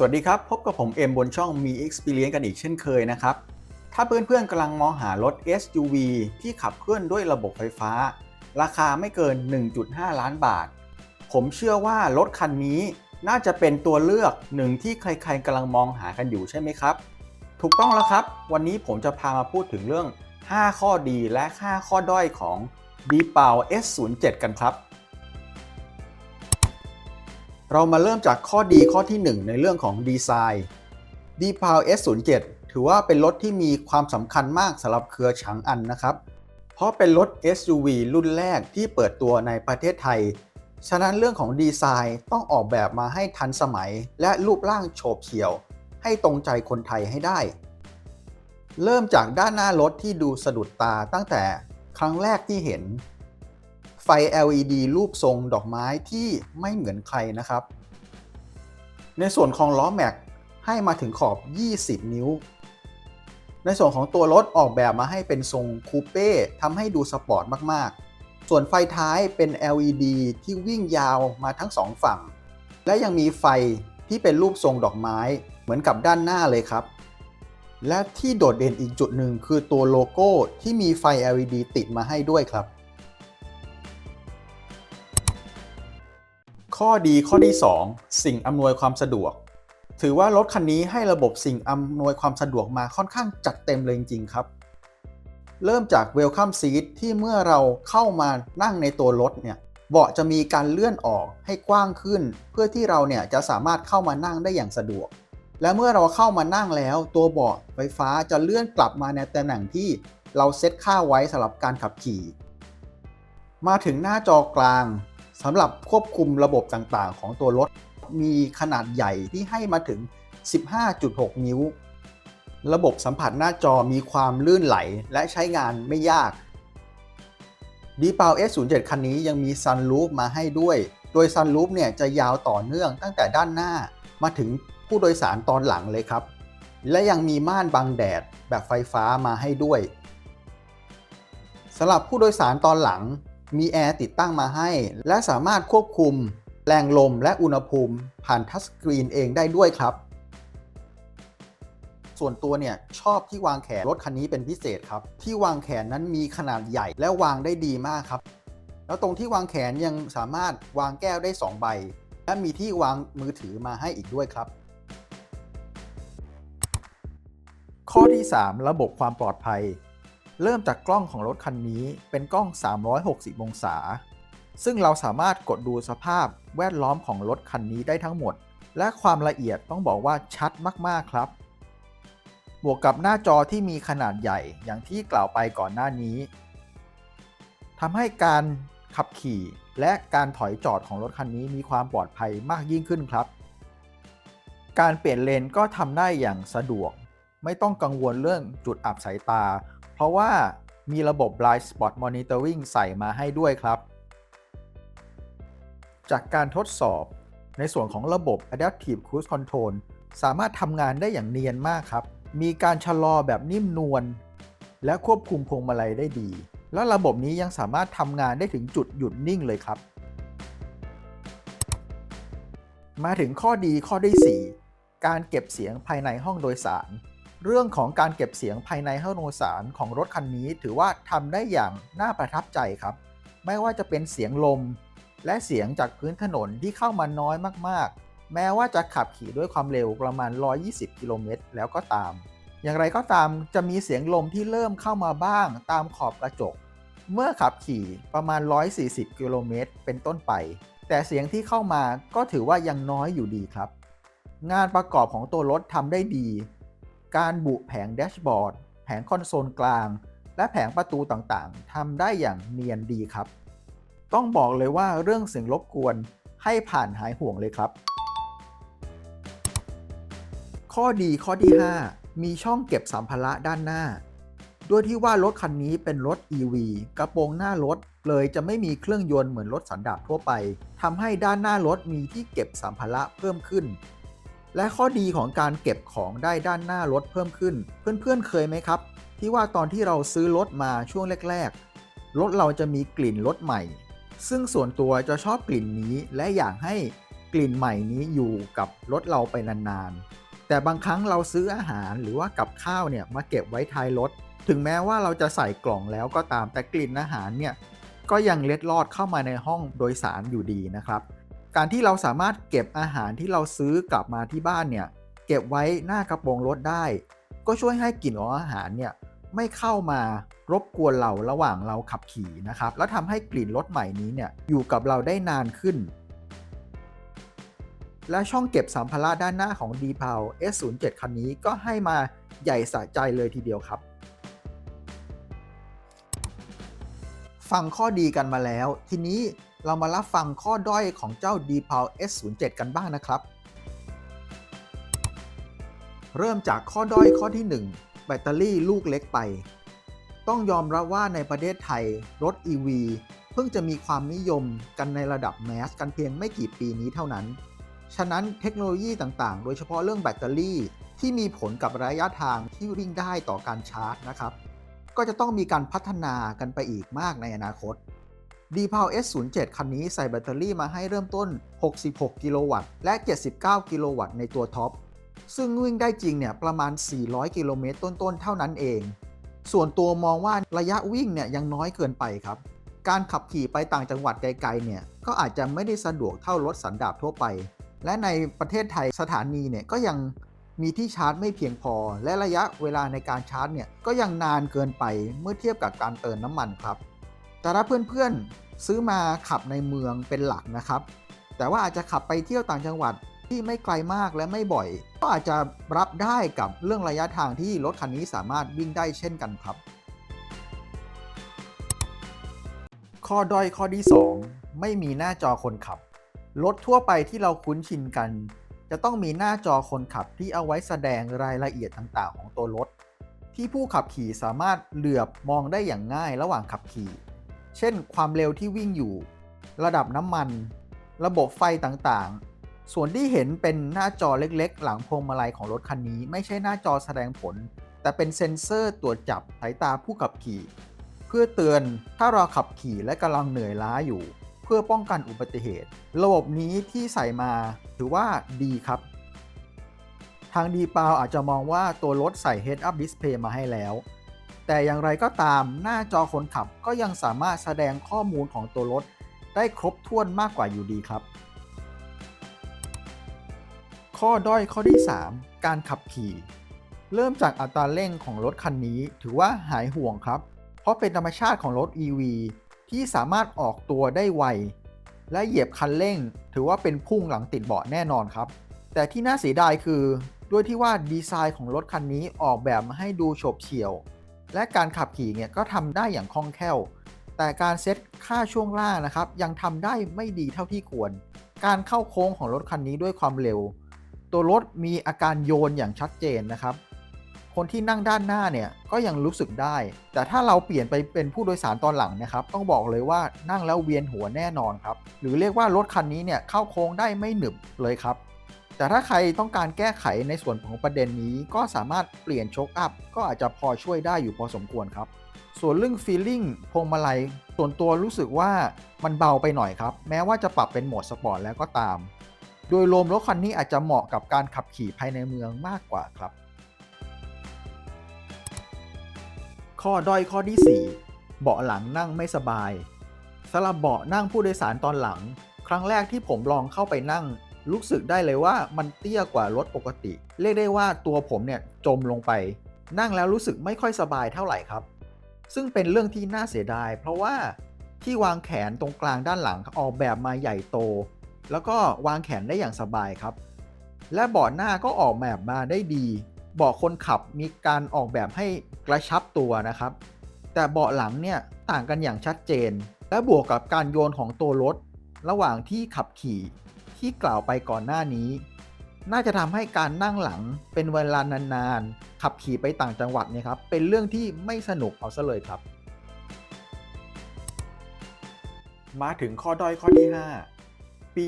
สวัสดีครับ พบกับผมเอ็มบนช่องมี Experience กันอีกเช่นเคยนะครับ ถ้าเพื่อนๆกำลังมองหารถ SUV ที่ขับเคลื่อนด้วยระบบไฟฟ้า ราคาไม่เกิน 1.5 ล้านบาท ผมเชื่อว่ารถคันนี้น่าจะเป็นตัวเลือกหนึ่งที่ใครๆกำลังมองหากันอยู่ใช่ไหมครับ ถูกต้องแล้วครับ วันนี้ผมจะพามาพูดถึงเรื่อง 5 ข้อดีและ 5 ข้อด้อยของ d p a l S07 กันครับ เรามาเริ่มจากข้อดีข้อที่ 1 ในเรื่องของดีไซน์ d p a l S07 ถือว่าเป็นรถที่มีความสำคัญมากสำหรับเครือฉางอันนะครับ เพราะเป็นรถ SUV รุ่นแรกที่เปิดตัวในประเทศไทย ฉะนั้นเรื่องของดีไซน์ต้องออกแบบมาให้ทันสมัย และรูปร่างโฉบเฉี่ยว ให้ตรงใจคนไทยให้ได้ เริ่มจากด้านหน้ารถที่ดูสะดุดตาตั้งแต่ครั้งแรกที่เห็น ไฟ LED รูปทรงดอกไม้ที่ไม่เหมือนใครนะครับ ในส่วนของล้อแม็กให้มาถึงขอบ 20 นิ้ว ในส่วนของตัวรถออกแบบมาให้เป็นทรงคูเป้ทำให้ดูสปอร์ตมากๆ ส่วนไฟท้ายเป็น LED ที่วิ่งยาวมาทั้งสองฝั่ง และยังมีไฟที่เป็นรูปทรงดอกไม้เหมือนกับด้านหน้าเลยครับ และที่โดดเด่นอีกจุดหนึ่งคือตัวโลโก้ที่มีไฟ LED ติดมาให้ด้วยครับ ข้อดีข้อที่ 2 สิ่งอำนวยความสะดวก ถือว่ารถคันนี้ให้ระบบสิ่งอำนวยความสะดวกมาค่อนข้างจัดเต็มเลยจริงๆครับ เริ่มจาก Welcome Seat ที่เมื่อเราเข้ามานั่งในตัวรถเนี่ยเบาะจะมีการเลื่อนออกให้กว้างขึ้น เพื่อที่เราเนี่ยจะสามารถเข้ามานั่งได้อย่างสะดวก และเมื่อเราเข้ามานั่งแล้ว ตัวเบาะไฟฟ้าจะเลื่อนกลับมาในตำแหน่งที่เราเซตค่าไว้สำหรับการขับขี่ มาถึงหน้าจอกลาง สำหรับควบคุมระบบต่างๆ ของตัวรถ มีขนาดใหญ่ที่ให้มาถึง 15.6 นิ้ว ระบบสัมผัสหน้าจอมีความลื่นไหลและใช้งานไม่ยาก d p a l S07 คันนี้ยังมีซันรูฟมาให้ด้วย โดยซันรูฟเนี่ยจะยาวต่อเนื่องตั้งแต่ด้านหน้า มาถึงผู้โดยสารตอนหลังเลยครับ และยังมีม่านบังแดดแบบไฟฟ้ามาให้ด้วยสำหรับผู้โดยสารตอนหลัง มีแอร์ติดตั้งมาให้ และสามารถควบคุมแรงลมและอุณหภูมิผ่านทัชสกรีนเองได้ด้วยครับ ส่วนตัวเนี่ยชอบที่วางแขนรถคันนี้เป็นพิเศษครับ ที่วางแขนนั้นมีขนาดใหญ่และวางได้ดีมากครับ แล้วตรงที่วางแขนยังสามารถวางแก้วได้ 2 ใบ และมีที่วางมือถือมาให้อีกด้วยครับ ข้อที่ 3 ระบบความปลอดภัย เริ่มจากกล้องของรถคันนี้เป็นกล้อง 360 องศา ซึ่งเราสามารถกดดูสภาพแวดล้อมของรถคันนี้ได้ทั้งหมด และความละเอียดต้องบอกว่าชัดมากๆครับ บวกกับหน้าจอที่มีขนาดใหญ่อย่างที่กล่าวไปก่อนหน้านี้ทำให้การขับขี่และการถอยจอดของรถคันนี้มีความปลอดภัยมากยิ่งขึ้นครับ การเปลี่ยนเลนก็ทำได้อย่างสะดวก ไม่ต้องกังวลเรื่องจุดอับสายตา เพราะว่ามีระบบ Blind Spot Monitoring ใส่มาให้ด้วยครับ จากการทดสอบในส่วนของระบบ Adaptive Cruise Control สามารถทำงานได้อย่างเนียนมากครับ มีการชะลอแบบนิ่มนวลและควบคุมพวงมาลัยได้ดี และระบบนี้ยังสามารถทำงานได้ถึงจุดหยุดนิ่งเลยครับ มาถึงข้อดีข้อที่4การเก็บเสียงภายในห้องโดยสาร เรื่องของการเก็บเสียงภายในห้องโดยสารของรถคันนี้ ถือว่าทำได้อย่างน่าประทับใจครับ ไม่ว่าจะเป็นเสียงลม และเสียงจากพื้นถนนที่เข้ามาน้อยมากๆ แม้ว่าจะขับขี่ด้วยความเร็วประมาณ 120 กิโลเมตรแล้วก็ตาม อย่างไรก็ตามจะมีเสียงลมที่เริ่มเข้ามาบ้างตามขอบกระจก เมื่อขับขี่ประมาณ 140 กิโลเมตรเป็นต้นไป แต่เสียงที่เข้ามาก็ถือว่ายังน้อยอยู่ดีครับ งานประกอบของตัวรถทำได้ดี การบุแผงแดชบอร์ด แผงคอนโซลกลาง และแผงประตูต่างๆทำได้อย่างเนียนดีครับ ต้องบอกเลยว่าเรื่องเสียงรบกวนให้ผ่านหายห่วงเลยครับ ข้อดีข้อที่ 5 มีช่องเก็บสัมภาระด้านหน้า ด้วยที่ว่ารถคันนี้เป็นรถ EV กระโปรงหน้ารถเลยจะไม่มีเครื่องยนต์เหมือนรถสันดาปทั่วไปทำให้ด้านหน้ารถมีที่เก็บสัมภาระเพิ่มขึ้น และข้อดีของการเก็บของได้ด้านหน้ารถเพิ่มขึ้น เพื่อนๆเคยไหมครับ ที่ว่าตอนที่เราซื้อรถมาช่วงแรกๆรถเราจะมีกลิ่นรถใหม่ ซึ่งส่วนตัวจะชอบกลิ่นนี้และอยากให้กลิ่นใหม่นี้อยู่กับรถเราไปนานๆ แต่บางครั้งเราซื้ออาหารหรือว่ากับข้าวเนี่ยมาเก็บไว้ท้ายรถ ถึงแม้ว่าเราจะใส่กล่องแล้วก็ตามแต่กลิ่นอาหารเนี่ยก็ยังเล็ดลอดเข้ามาในห้องโดยสารอยู่ดีนะครับ การที่เราสามารถเก็บอาหารที่เราซื้อกลับมาที่บ้านเนี่ยเก็บไว้หน้ากระโปรงรถได้ ก็ช่วยให้กลิ่นของอาหารเนี่ยไม่เข้ามารบกวนเราระหว่างเราขับขี่นะครับ แล้วทำให้กลิ่นรถใหม่นี้เนี่ยอยู่กับเราได้นานขึ้น และช่องเก็บสัมภาระด้านหน้าของ d p a l S07 คันนี้ก็ให้มาใหญ่สะใจเลยทีเดียวครับฟังข้อดีกันมาแล้ว ทีนี้ เรามารับฟังข้อด้อยของเจ้า d p a l S07 กันบ้างนะครับ เริ่มจากข้อด้อยข้อที่ 1 แบตเตอรี่ลูกเล็กไป ต้องยอมรับว่าในประเทศไทยรถ EV เพิ่งจะมีความนิยมกันในระดับแมสกันเพียงไม่กี่ปีนี้เท่านั้น ฉะนั้นเทคโนโลยีต่างๆ โดยเฉพาะเรื่องแบตเตอรี่ที่มีผลกับระยะทางที่วิ่งได้ต่อการชาร์จนะครับ ก็จะต้องมีการพัฒนากันไปอีกมากในอนาคต d p a l S07 คันนี้ใส่แบตเตอรี่มาให้เริ่มต้น 66 กิโลวัตต์ และ 79 กิโลวัตต์ในตัวท็อป ซึ่งวิ่งได้จริงเนี่ยประมาณ 400 กิโลเมตรต้นๆ เท่านั้นเอง ส่วนตัวมองว่าระยะวิ่งเนี่ยยังน้อยเกินไปครับ การขับขี่ไปต่างจังหวัดไกลๆ เนี่ยก็อาจจะไม่ได้สะดวกเท่ารถสันดาปทั่วไป และในประเทศไทยสถานีเนี่ยก็ยังมีที่ชาร์จไม่เพียงพอ และระยะเวลาในการชาร์จเนี่ยก็ยังนานเกินไปเมื่อเทียบกับการเติมน้ำมันครับ แต่ถ้าเพื่อนๆซื้อมาขับในเมืองเป็นหลักนะครับ แต่ว่าอาจจะขับไปเที่ยวต่างจังหวัดที่ไม่ไกลมากและไม่บ่อย ก็อาจจะรับได้กับเรื่องระยะทางที่รถคันนี้สามารถวิ่งได้เช่นกันครับ ข้อด้อยข้อที่ 2 ไม่มีหน้าจอคนขับ รถทั่วไปที่เราคุ้นชินกัน จะต้องมีหน้าจอคนขับที่เอาไว้แสดงรายละเอียดต่างๆ ของตัวรถ ที่ผู้ขับขี่สามารถเหลือบมองได้อย่างง่ายระหว่างขับขี่ เช่น ความเร็วที่วิ่งอยู่ ระดับน้ำมัน ระบบไฟต่างๆ ส่วนที่เห็นเป็นหน้าจอเล็กๆ หลังพวงมาลัยของรถคันนี้ ไม่ใช่หน้าจอแสดงผล แต่เป็นเซ็นเซอร์ตรวจจับสายตาผู้ขับขี่ เพื่อเตือนถ้าเราขับขี่และกำลังเหนื่อยล้าอยู่ เพื่อป้องกันอุบัติเหตุ ระบบนี้ที่ใส่มาถือว่าดีครับทางดีปาวอาจจะมองว่าตัวรถใส่ Head Up Display มาให้แล้ว แต่อย่างไรก็ตามหน้าจอคนขับก็ยังสามารถแสดงข้อมูลของตัวรถ ได้ครบถ้วนมากกว่าอยู่ดีครับ ข้อด้อยข้อที่ 3 การขับขี่ เริ่มจากอัตราเร่งของรถคันนี้ถือว่าหายห่วงครับ เพราะเป็นธรรมชาติของรถ EV ที่สามารถออกตัวได้ไว และเหยียบคันเร่ง ถือว่าเป็นพุ่งหลังติดเบาะแน่นอนครับ แต่ที่น่าเสียดายคือ ด้วยที่ว่าดีไซน์ของรถคันนี้ออกแบบมาให้ดูโฉบเฉี่ยว และการขับขี่เนี่ยก็ทำได้อย่างคล่องแคล่ว แต่การเซตค่าช่วงล่างนะครับยังทำได้ไม่ดีเท่าที่ควร การเข้าโค้งของรถคันนี้ด้วยความเร็ว ตัวรถมีอาการโยนอย่างชัดเจนนะครับ คนที่นั่งด้านหน้าเนี่ยก็ยังรู้สึกได้ แต่ถ้าเราเปลี่ยนไปเป็นผู้โดยสารตอนหลังนะครับ ต้องบอกเลยว่านั่งแล้วเวียนหัวแน่นอนครับ หรือเรียกว่ารถคันนี้เนี่ยเข้าโค้งได้ไม่หนึบเลยครับ แต่ถ้าใครต้องการแก้ไขในส่วนของประเด็นนี้ก็สามารถเปลี่ยนโชคอัพก็อาจจะพอช่วยได้อยู่พอสมควรครับ ส่วนเรื่องฟีลลิ่งพวงมาลัย ส่วนตัวรู้สึกว่ามันเบาไปหน่อยครับ แม้ว่าจะปรับเป็นโหมดสปอร์ตแล้วก็ตาม โดยรวมรถคันนี้อาจจะเหมาะกับการขับขี่ภายในเมืองมากกว่าครับ ข้อด้อยข้อที่ 4 เบาะหลังนั่งไม่สบายสำหรับเบาะนั่งผู้โดยสารตอนหลัง ครั้งแรกที่ผมลองเข้าไปนั่ง รู้สึกได้เลยว่ามันเตี้ยกว่ารถปกติ เรียกได้ว่าตัวผมเนี่ยจมลงไป นั่งแล้วรู้สึกไม่ค่อยสบายเท่าไหร่ครับ ซึ่งเป็นเรื่องที่น่าเสียดาย เพราะว่าที่วางแขนตรงกลางด้านหลังออกแบบมาใหญ่โต แล้วก็วางแขนได้อย่างสบายครับ และเบาะหน้าก็ออกแบบมาได้ดีเบาะคนขับมีการออกแบบให้กระชับตัวนะครับ แต่เบาะหลังเนี่ยต่างกันอย่างชัดเจน และบวกกับการโยนของตัวรถ ระหว่างที่ขับขี่ ที่กล่าวไปก่อนหน้านี้ น่าจะทำให้การนั่งหลังเป็นเวลานานๆ ขับขี่ไปต่างจังหวัดเนี่ยครับ เป็นเรื่องที่ไม่สนุกเอาซะเลยครับ มาถึงข้อด้อยข้อที่ 5 ปี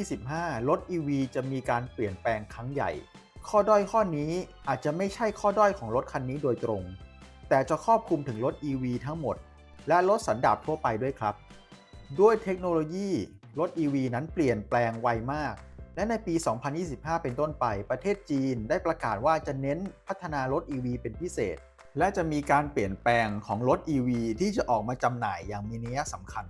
2025 รถ EV จะมีการเปลี่ยนแปลงครั้งใหญ่ ข้อด้อยข้อนี้อาจจะไม่ใช่ข้อด้อยของรถคันนี้โดยตรง แต่จะครอบคลุมถึงรถ EV ทั้งหมด และรถสันดาปทั่วไปด้วยครับด้วยเทคโนโลยี รถ EV นั้นเปลี่ยนแปลงไวมาก และในปี 2025 เป็นต้นไปประเทศจีนได้ประกาศว่าจะเน้นพัฒนารถ EV เป็นพิเศษ และจะมีการเปลี่ยนแปลงของรถ EV ที่จะออกมาจำหน่ายอย่างมีนัยสำคัญ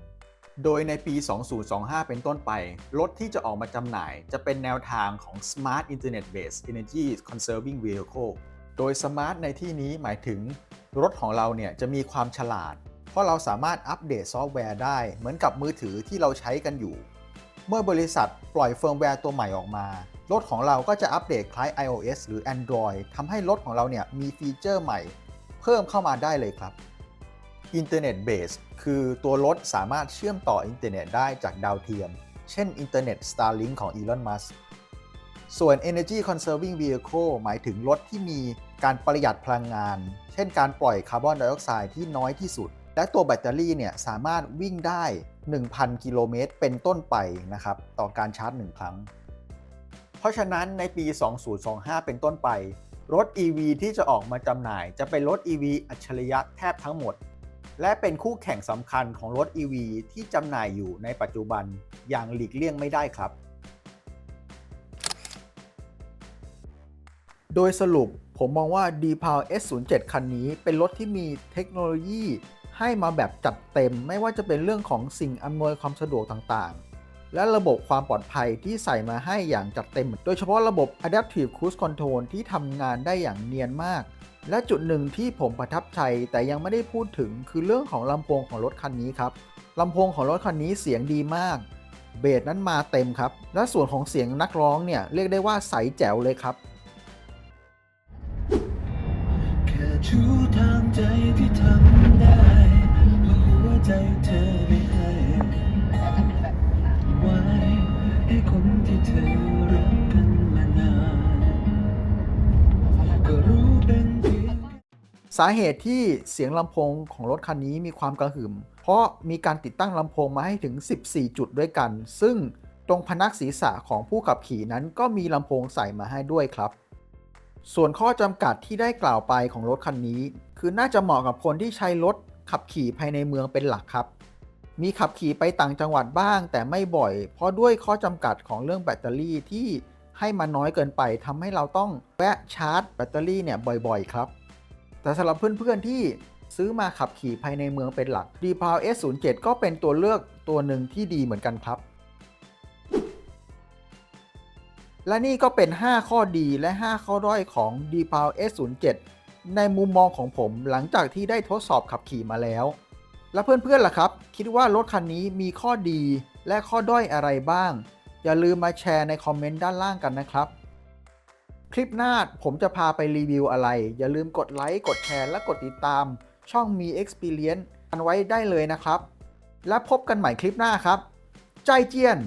โดยในปี 2025 เป็นต้นไป รถที่จะออกมาจำหน่าย จะเป็นแนวทางของ Smart Internet Based Energy Conserving Vehicle โดย Smart ในที่นี้หมายถึง รถของเราเนี่ยจะมีความฉลาด เพราะเราสามารถอัปเดตซอฟต์แวร์ได้เหมือนกับมือถือที่เราใช้กันอยู่ เมื่อบริษัทปล่อยเฟิร์มแวร์ตัวใหม่ออกมา รถของเราก็จะอัปเดตคล้าย iOS หรือ Android ทำให้รถของเราเนี่ยมีฟีเจอร์ใหม่ เพิ่มเข้ามาได้เลยครับ Internet Base คือตัวรถสามารถเชื่อมต่ออินเทอร์เน็ตได้จากดาวเทียม เช่นอินเทอร์เน็ต Starlink ของ Elon Musk ส่วน Energy Conserving Vehicle หมายถึงรถที่มีการประหยัดพลังงาน เช่นการปล่อยคาร์บอนไดออกไซด์ที่น้อยที่สุด และตัวแบตเตอรี่เนี่ยสามารถวิ่งได้ 1,000 กิโลเมตรเป็นต้นไปนะครับต่อการชาร์จ 1 ครั้ง เพราะฉะนั้นในปี 2025 เป็นต้นไป รถ EV ที่จะออกมาจำหน่ายจะเป็นรถ EV อัจฉริยะแทบทั้งหมด และเป็นคู่แข่งสำคัญของรถ EV ที่จำหน่ายอยู่ในปัจจุบันอย่างหลีกเลี่ยงไม่ได้ครับ โดยสรุปผมมองว่า D-Power S07 คันนี้เป็นรถที่มีเทคโนโลยี ให้มาแบบจัดเต็มไม่ว่าจะเป็นเรื่องของสิ่งอำนวยความสะดวกต่างๆ และระบบความปลอดภัยที่ใส่มาให้อย่างจัดเต็ม โดยเฉพาะระบบ Adaptive Cruise Control ที่ทำงานได้อย่างเนียนมาก และจุดหนึ่งที่ผมประทับใจแต่ยังไม่ได้พูดถึงคือเรื่องของลำโพงของรถคันนี้ครับลำโพงของรถคันนี้เสียงดีมาก เบสนั้นมาเต็มครับ และส่วนของเสียงนักร้องเนี่ยเรียกได้ว่าใสแจ๋วเลยครับแค่ชูทางใจที่ทำได้ ใจเธอไม่ให้ไว้ให้คนที่เธอรักกันมานานก็รู้เป็นเพียง สาเหตุที่เสียงลำโพงของรถคันนี้มีความกระหึ่ม เพราะมีการติดตั้งลำโพงมาให้ถึง 14 จุดด้วยกัน ซึ่งตรงพนักศีรษะของผู้ขับขี่นั้นก็มีลำโพงใส่มาให้ด้วยครับ ส่วนข้อจำกัดที่ได้กล่าวไปของรถคันนี้ คือน่าจะเหมาะกับคนที่ใช้รถ ขับขี่ภายในเมืองเป็นหลักครับ มีขับขี่ไปต่างจังหวัดบ้าง แต่ไม่บ่อย เพราะด้วยข้อจำกัดของเรื่องแบตเตอรี่ที่ให้มันน้อยเกินไปทำให้เราต้องแวะชาร์จแบตเตอรี่เนี่ยบ่อยๆ ครับ แต่สำหรับเพื่อนๆที่ซื้อมาขับขี่ภายในเมืองเป็นหลัก d p o w S07 ก็เป็นตัวเลือกตัวหนึ่งที่ดีเหมือนกันครับ และนี่ก็เป็น 5 ข้อดีและ 5 ข้อด้อยของ d p o w S07 ในมุมมองของผมหลังจากที่ได้ทดสอบขับขี่มาแล้ว และเพื่อนๆล่ะครับ คิดว่ารถคันนี้มีข้อดีและข้อด้อยอะไรบ้าง อย่าลืมมาแชร์ในคอมเมนต์ด้านล่างกันนะครับ คลิปหน้าผมจะพาไปรีวิวอะไร อย่าลืมกดไลค์กดแชร์และกดติดตาม ช่องมี Experience กันไว้ได้เลยนะครับ และพบกันใหม่คลิปหน้าครับ ใจเจียน